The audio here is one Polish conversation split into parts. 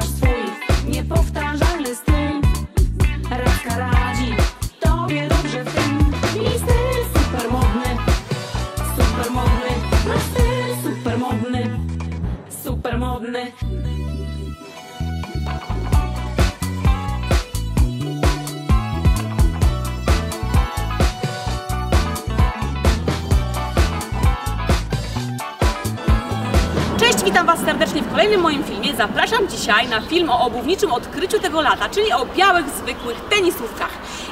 szukasz swój niepowtarzalny styl. Radka radzi tobie dobrze w tym. I styl super modny, super modny Masz styl super modny, witam Was serdecznie w kolejnym moim filmie. Zapraszam dzisiaj na film o obuwniczym odkryciu tego lata, czyli o białych, zwykłych tenisówkach.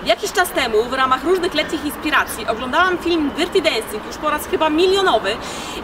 Jakiś czas temu w ramach różnych letnich inspiracji oglądałam film Dirty Dancing, już po raz chyba milionowy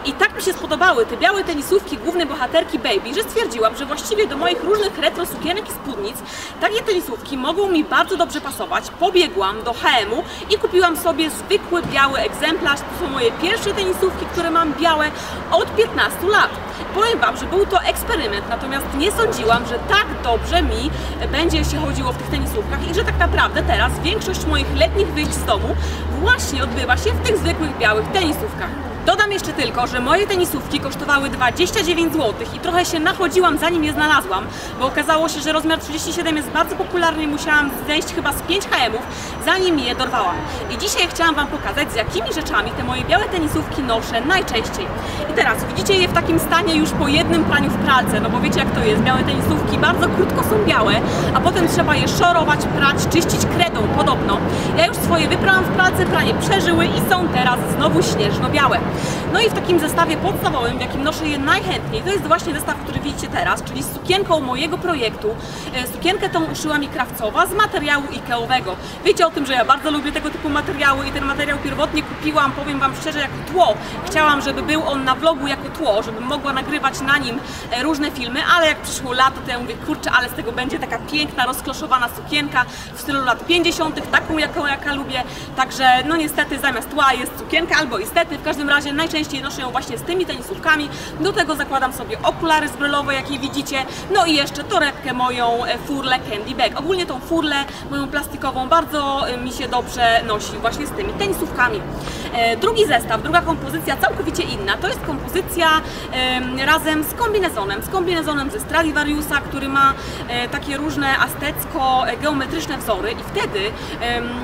i tak mi się spodobały te białe tenisówki głównej bohaterki Baby, że stwierdziłam, że właściwie do moich różnych retro sukienek i spódnic takie tenisówki mogą mi bardzo dobrze pasować. Pobiegłam do H&M-u i kupiłam sobie zwykły biały egzemplarz. To są moje pierwsze tenisówki, które mam białe od 15 lat. Powiem Wam, że był to eksperyment, natomiast nie sądziłam, że tak dobrze mi będzie się chodziło w tych tenisówkach i że tak naprawdę teraz większość moich letnich wyjść z domu właśnie odbywa się w tych zwykłych białych tenisówkach. Dodam jeszcze tylko, że moje tenisówki kosztowały 29 zł i trochę się nachodziłam zanim je znalazłam, bo okazało się, że rozmiar 37 jest bardzo popularny i musiałam zejść chyba z 5 HM-ów, zanim je dorwałam. I dzisiaj chciałam Wam pokazać, z jakimi rzeczami te moje białe tenisówki noszę najczęściej. I teraz widzicie je w takim stanie już po jednym praniu w pralce, no bo wiecie jak to jest, białe tenisówki bardzo krótko są białe, a potem trzeba je szorować, prać, czyścić kredą podobno. Ja już swoje wyprałam w pralce, pranie przeżyły i są teraz znowu śnieżno-białe. No i w takim zestawie podstawowym, w jakim noszę je najchętniej, to jest właśnie zestaw, który widzicie teraz, czyli z sukienką mojego projektu. E, Sukienkę tą uszyła mi krawcowa z materiału Ikeowego. Wiecie o tym, że ja bardzo lubię tego typu materiały i ten materiał pierwotnie kupiłam, powiem Wam szczerze, jako tło. Chciałam, żeby był on na vlogu jako tło, żebym mogła nagrywać na nim e, różne filmy, ale jak przyszło lato, to ja mówię, kurczę, ale z tego będzie taka piękna, rozkloszowana sukienka w stylu lat 50., taką, jaką jaka lubię. Także, no niestety, zamiast tła jest sukienka, albo istety, w każdym razie najczęściej noszę ją właśnie z tymi tenisówkami. Do tego zakładam sobie okulary zbrylowe, jakie widzicie, no i jeszcze torebkę moją e, furlę Candy Bag. Ogólnie tą furlę moją plastikową bardzo e, mi się dobrze nosi właśnie z tymi tenisówkami. E, Drugi zestaw, druga kompozycja całkowicie inna, to jest kompozycja em, razem z kombinezonem, z kombinezonem ze Stradivariusa, który ma takie różne aztecko-geometryczne wzory i wtedy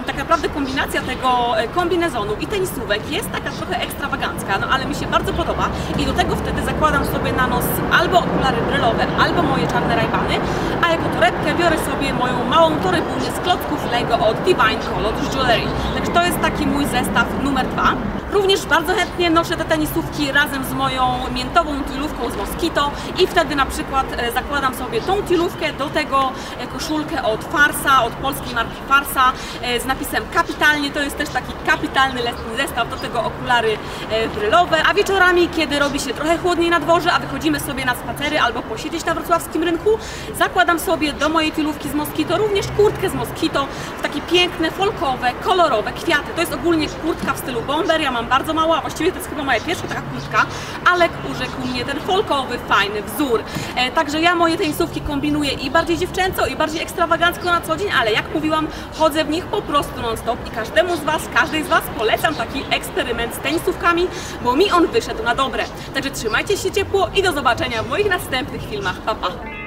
tak naprawdę kombinacja tego kombinezonu i tenisówek jest taka trochę ekstrawagancka, no ale mi się bardzo podoba i do tego wtedy zakładam sobie na nos albo okulary brylowe, albo moje czarne rajbany, a jako torebkę biorę sobie moją małą torebunię z klocków Lego od Divine Colors Jewelry. Także to jest taki mój zestaw numer dwa. Również bardzo chętnie noszę te tenisówki razem z moją miętową tylówką z Moskito i wtedy na przykład e, zakładam sobie tą tylówkę, do tego e, koszulkę od Farsa, od polskiej marki Farsa e, z napisem kapitalnie, to jest też taki kapitalny letni zestaw, do tego okulary brylowe, a wieczorami, kiedy robi się trochę chłodniej na dworze, a wychodzimy sobie na spacery albo posiedzieć na wrocławskim rynku, zakładam sobie do mojej tylówki z Moskito również kurtkę z Moskito w takie piękne, folkowe, kolorowe kwiaty. To jest ogólnie kurtka w stylu bomber, ja mam bardzo mało, a właściwie to jest chyba moja pierwsza taka kurtka. Alek urzekł mnie ten folkowy, fajny wzór. E, także ja moje tenisówki kombinuję i bardziej dziewczęco, i bardziej ekstrawagancko na co dzień, ale jak mówiłam, chodzę w nich po prostu non-stop i każdemu z Was, każdej z Was polecam taki eksperyment z tenisówkami, bo mi on wyszedł na dobre. Także trzymajcie się ciepło i do zobaczenia w moich następnych filmach. Pa, pa!